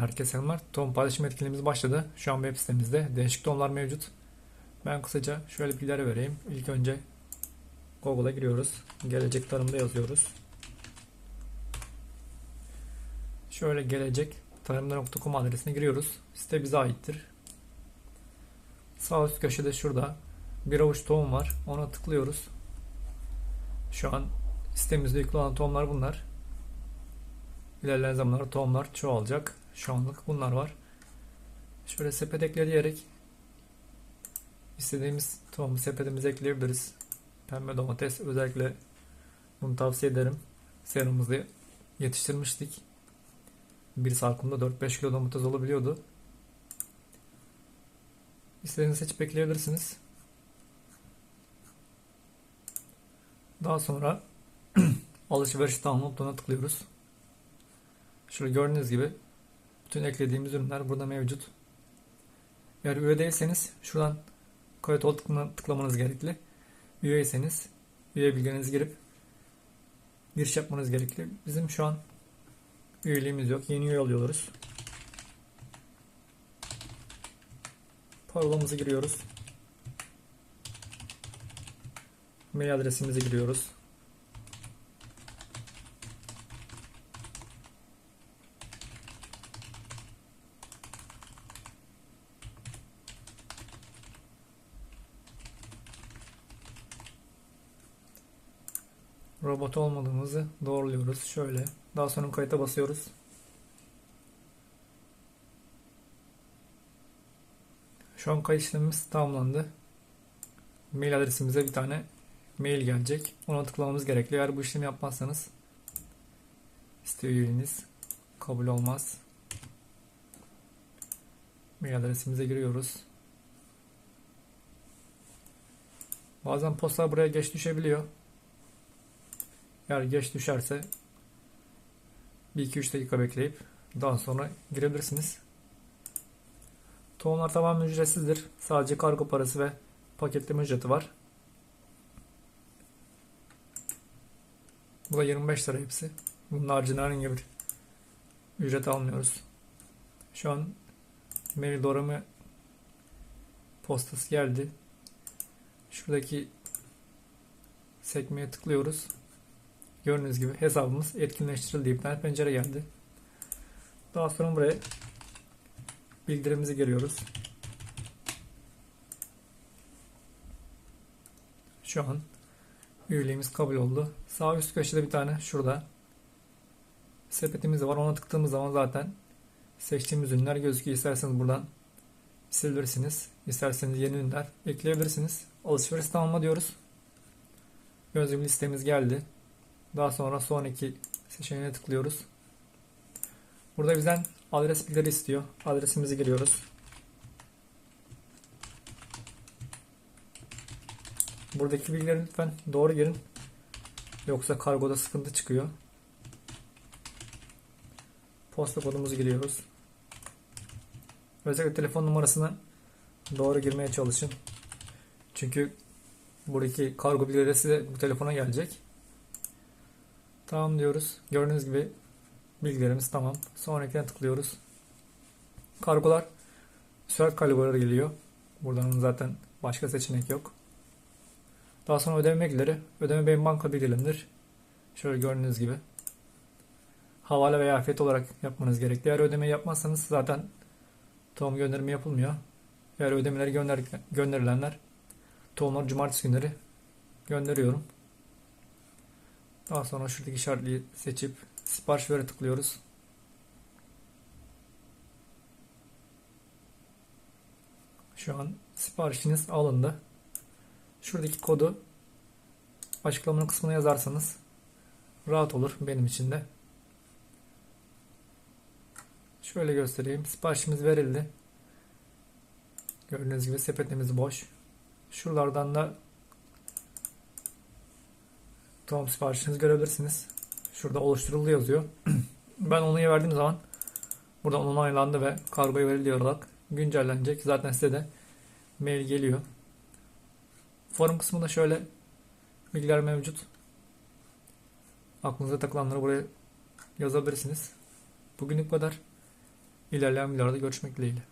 Herkese selamlar. Tohum paylaşım etkinliğimiz başladı. Şu an web sitemizde değişik tohumlar mevcut. Ben kısaca şöyle bilgiler vereyim. İlk önce Google'a giriyoruz. Gelecek tarımda yazıyoruz. Şöyle gelecek tarımda.com adresine giriyoruz. Site bize aittir. Sağ üst köşede şurada bir avuç tohum var. Ona tıklıyoruz. Şu an sitemizde yüklü olan tohumlar bunlar. İlerleyen zamanlarda tohumlar çoğalacak. Şu anlık bunlar var. Şöyle sepet ekleyerek istediğimiz tohumu sepetimize ekleyebiliriz. Pembe domates özellikle bunu tavsiye ederim. Serumuzda yetiştirmiştik. Bir salkımda 4-5 kilo domates olabiliyordu. İstediğinizi seçip ekleyebilirsiniz. Daha sonra alışveriş butonuna tıklıyoruz. Şöyle gördüğünüz gibi bütün eklediğimiz ürünler burada mevcut. Eğer üye değilseniz şuradan kayıt ol tıklama- tıklamanız gerekli. Üyeyseniz üye bilgilerinizi girip giriş yapmanız gerekli. Bizim şu an üyeliğimiz yok. Yeni üye alıyoruz. Parolamızı giriyoruz. Mail adresimizi giriyoruz. Robot olmadığımızı doğruluyoruz. Şöyle. Daha sonra kayıta basıyoruz. Şu an kayıt işlemimiz tamamlandı. Mail adresimize bir tane mail gelecek. Ona tıklamamız gerekli. Eğer bu işlemi yapmazsanız site üyeliğiniz kabul olmaz. Mail adresimize giriyoruz. Bazen postlar buraya geç düşebiliyor. Eğer geç düşerse 1-2-3 dakika bekleyip daha sonra girebilirsiniz. Tohumlar tamamen ücretsizdir. Sadece kargo parası ve paketleme ücreti var. Bu da 25 lira hepsi. Bunun haricinde herhangi bir ücret almıyoruz. Şu an mail doğrama postası geldi. Şuradaki sekmeye tıklıyoruz. Gördüğünüz gibi hesabımız etkinleştirildi tane pencere geldi. Daha sonra buraya bildirimimizi giriyoruz. Şu an üyeliğimiz kabul oldu. Sağ üst köşede bir tane şurada sepetimiz var. Ona tıkladığımız zaman zaten seçtiğimiz ürünler gözüküyor. İsterseniz buradan silebilirsiniz. İsterseniz yeni ürünler ekleyebilirsiniz. Alışveriş tamamla diyoruz. Gibi listemiz geldi. Daha sonra sonraki seçeneğe tıklıyoruz. Burada bizden adres bilgileri istiyor. Adresimizi giriyoruz. Buradaki bilgileri lütfen doğru girin. Yoksa kargoda sıkıntı çıkıyor. Posta kodumuzu giriyoruz. Özellikle telefon numarasını doğru girmeye çalışın. Çünkü buradaki kargo bilgileri size bu telefona gelecek. Tamam diyoruz. Gördüğünüz gibi bilgilerimiz tamam. Sonrakine tıklıyoruz. Kargolar sürat kargoları geliyor. Buradan zaten başka seçenek yok. Daha sonra ödeme bilgileri. Ödeme benim banka bilgilerimdir. Şöyle gördüğünüz gibi. Havale veya afiyet olarak yapmanız gerekli. Eğer ödemeyi yapmazsanız zaten tohum gönderimi yapılmıyor. Eğer ödemeleri gönder gönderilenler tohumları cumartesi günleri gönderiyorum. Daha sonra şuradaki işaretliği seçip sipariş vere tıklıyoruz. Şu an siparişiniz alındı. Şuradaki kodu açıklamanın kısmına yazarsanız rahat olur benim için de. Şöyle göstereyim. Siparişimiz verildi. Gördüğünüz gibi sepetimiz boş. Şuralardan da tohum siparişinizi görebilirsiniz. Şurada oluşturuldu yazıyor. ben onayı verdiğim zaman buradan onaylandı ve kargoya verildi olarak güncellenecek. Zaten size de mail geliyor. Forum kısmında şöyle bilgiler mevcut. Aklınıza takılanları buraya yazabilirsiniz. Bugünlük bu kadar. İlerleyen videolarda görüşmek dileğiyle.